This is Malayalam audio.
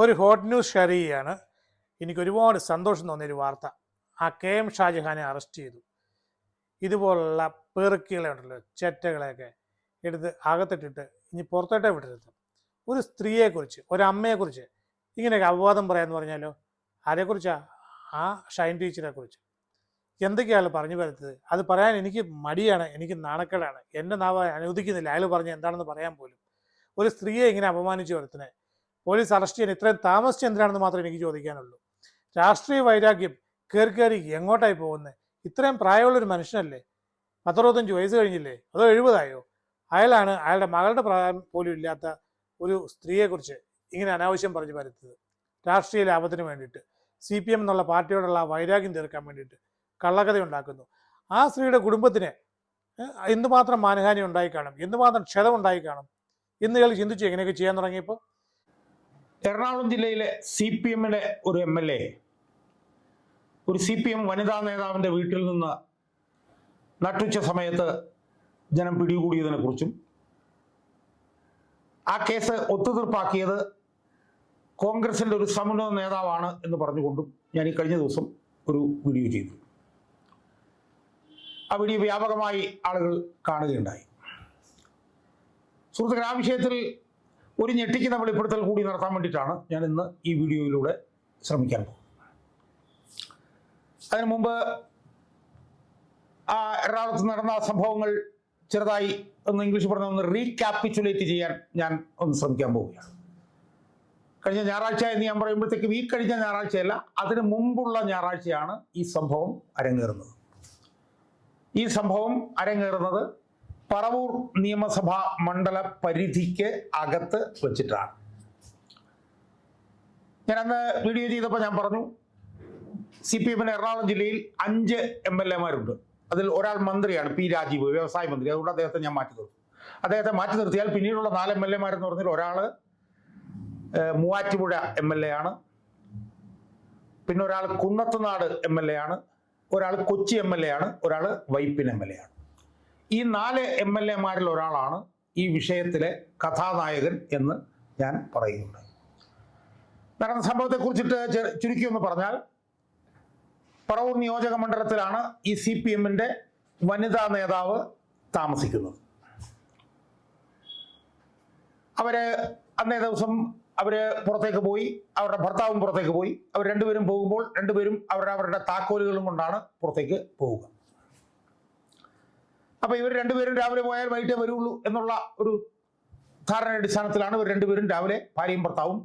ഒരു ഹോട്ട് ന്യൂസ് ഷെയർ ചെയ്യുകയാണ് എനിക്ക് ഒരുപാട് സന്തോഷം തോന്നിയൊരു വാർത്ത. ആ കെ എം ഷാജഹാനെ അറസ്റ്റ് ചെയ്തു. ഇതുപോലുള്ള പെറുക്കികളെ ഉണ്ടല്ലോ ചെറ്റകളെയൊക്കെ എടുത്ത് അകത്തിട്ടിട്ട് ഇനി പുറത്തോട്ടേ വിടരുത്. ഒരു സ്ത്രീയെക്കുറിച്ച് ഒരമ്മയെക്കുറിച്ച് ഇങ്ങനെയൊക്കെ അപവാദം പറയാമെന്ന് പറഞ്ഞാലോ ആരെക്കുറിച്ചാ? ആ ഷൈൻ ടീച്ചറെ കുറിച്ച് എന്തൊക്കെയാണ് പറഞ്ഞു വരുത്തത് അത് പറയാൻ എനിക്ക് മടിയാണ് എനിക്ക് നാണക്കേടാണ്. എന്റെ നാവ് അനുവദിക്കുന്നില്ല. അയാൾ പറഞ്ഞ എന്താണെന്ന് പറയാൻ പോലും. ഒരു സ്ത്രീയെ ഇങ്ങനെ അപമാനിച്ചു വരുത്തണേ പോലീസ് അറസ്റ്റ് ചെയ്യാൻ ഇത്രയും താമസിച്ച് എന്തിനാണെന്ന് മാത്രമേ എനിക്ക് ചോദിക്കാനുള്ളൂ. രാഷ്ട്രീയ വൈരാഗ്യം കയറി കയറി എങ്ങോട്ടായി പോകുന്നത് ഇത്രയും പ്രായമുള്ളൊരു മനുഷ്യനല്ലേ? പത്തറുപത്തഞ്ച് വയസ്സ് കഴിഞ്ഞില്ലേ? അതോ എഴുപതായോ? അയാളാണ് അയാളുടെ മകളുടെ പ്രായം പോലും ഇല്ലാത്ത ഒരു സ്ത്രീയെക്കുറിച്ച് ഇങ്ങനെ അനാവശ്യം പറഞ്ഞു പരത്തുന്നത് രാഷ്ട്രീയ ലാഭത്തിന് വേണ്ടിയിട്ട് സി പി എം എന്നുള്ള പാർട്ടിയോടുള്ള വൈരാഗ്യം തീർക്കാൻ വേണ്ടിയിട്ട് കള്ളക്കഥ ഉണ്ടാക്കുന്നു. ആ സ്ത്രീയുടെ കുടുംബത്തിന് എന്തുമാത്രം മാനഹാനി ഉണ്ടായി കാണും? എന്തുമാത്രം ക്ഷതം ഉണ്ടായി കാണും? എന്ന് ഇയാൾ ചിന്തിച്ചു എങ്ങനെയൊക്കെ ചെയ്യാൻ തുടങ്ങിയപ്പോൾ എറണാകുളം ജില്ലയിലെ സി പി എമ്മിലെ ഒരു എം എൽ എ ഒരു സി പി എം വനിതാ നേതാവിന്റെ വീട്ടിൽ നിന്ന് നട്ടുച്ച സമയത്ത് ജനം പിടികൂടിയതിനെ കുറിച്ചും ആ കേസ് ഒത്തുതീർപ്പാക്കിയത് കോൺഗ്രസിന്റെ ഒരു സമുന്നത നേതാവാണ് എന്ന് പറഞ്ഞുകൊണ്ടും ഞാൻ ഈ കഴിഞ്ഞ ദിവസം ഒരു വീഡിയോ ചെയ്തു. ആ വീഡിയോ വ്യാപകമായി ആളുകൾ കാണുകയുണ്ടായി. സുഹൃത്തുക്കൾ ആ വിഷയത്തിൽ ഒരു ഞെട്ടിക്കുന്ന വെളിപ്പെടുത്തൽ കൂടി നടത്താൻ വേണ്ടിയിട്ടാണ് ഞാൻ ഇന്ന് ഈ വീഡിയോയിലൂടെ ശ്രമിക്കാൻ പോകുന്നത്. അതിനു മുമ്പ് ആ എറണാകുളത്ത് നടന്ന സംഭവങ്ങൾ ചെറുതായി ഒന്ന് ഇംഗ്ലീഷ് പറഞ്ഞ ഒന്ന് റീക്യാപ്പിച്ചുലേറ്റ് ചെയ്യാൻ ഞാൻ ഒന്ന് ശ്രമിക്കാൻ പോവുകയാണ്. കഴിഞ്ഞ ഞായറാഴ്ച എന്ന് ഞാൻ പറയുമ്പോഴത്തേക്കും ഈ കഴിഞ്ഞ ഞായറാഴ്ചയല്ല അതിന് മുമ്പുള്ള ഞായറാഴ്ചയാണ് ഈ സംഭവം അരങ്ങേറുന്നത്. ഈ സംഭവം അരങ്ങേറുന്നത് പറവൂർ നിയമസഭാ മണ്ഡല പരിധിക്ക് അകത്ത് വച്ചിട്ടാണ്. ഞാൻ അന്ന് വീഡിയോ ചെയ്തപ്പോൾ ഞാൻ പറഞ്ഞു സി പി എമ്മിന് എറണാകുളം ജില്ലയിൽ അഞ്ച് എം എൽ എമാരുണ്ട് അതിൽ ഒരാൾ മന്ത്രിയാണ് പി രാജീവ് വ്യവസായ മന്ത്രി. അതുകൊണ്ട് അദ്ദേഹത്തെ ഞാൻ മാറ്റി നിർത്തും. അദ്ദേഹത്തെ മാറ്റി നിർത്തിയാൽ പിന്നീടുള്ള നാല് എം എൽ എമാരെന്ന് പറഞ്ഞാൽ ഒരാൾ മൂവാറ്റുപുഴ എം എൽ എ ആണ്. പിന്നെ ഒരാൾ കുന്നത്തുനാട് എം എൽ എ ആണ്. ഒരാൾ കൊച്ചി എം എൽ എ ആണ്. ഒരാൾ വൈപ്പിൻ എം എൽ എ ആണ്. ഈ നാല് എം എൽ എമാരിൽ ഒരാളാണ് ഈ വിഷയത്തിലെ കഥാനായകൻ എന്ന് ഞാൻ പറയുന്നുണ്ട്. നടന്ന സംഭവത്തെ കുറിച്ചിട്ട് ചുരുക്കി ഒന്ന് പറഞ്ഞാൽ പറവൂർ നിയോജക മണ്ഡലത്തിലാണ് ഈ സി പി എമ്മിന്റെ വനിതാ നേതാവ് താമസിക്കുന്നത്. അവർ അന്നേ ദിവസം അവർ പുറത്തേക്ക് പോയി അവരുടെ ഭർത്താവും പുറത്തേക്ക് പോയി. അവർ രണ്ടുപേരും പോകുമ്പോൾ രണ്ടുപേരും അവരുടെ അവരുടെ താക്കോലുകളും കൊണ്ടാണ് പുറത്തേക്ക് പോവുക. അപ്പൊ ഇവർ രണ്ടുപേരും രാവിലെ പോയാൽ വൈകിട്ടേ വരുള്ളൂ എന്നുള്ള ഒരു ധാരണ അടിസ്ഥാനത്തിലാണ് ഇവർ രണ്ടുപേരും രാവിലെ ഭാര്യയും ഭർത്താവും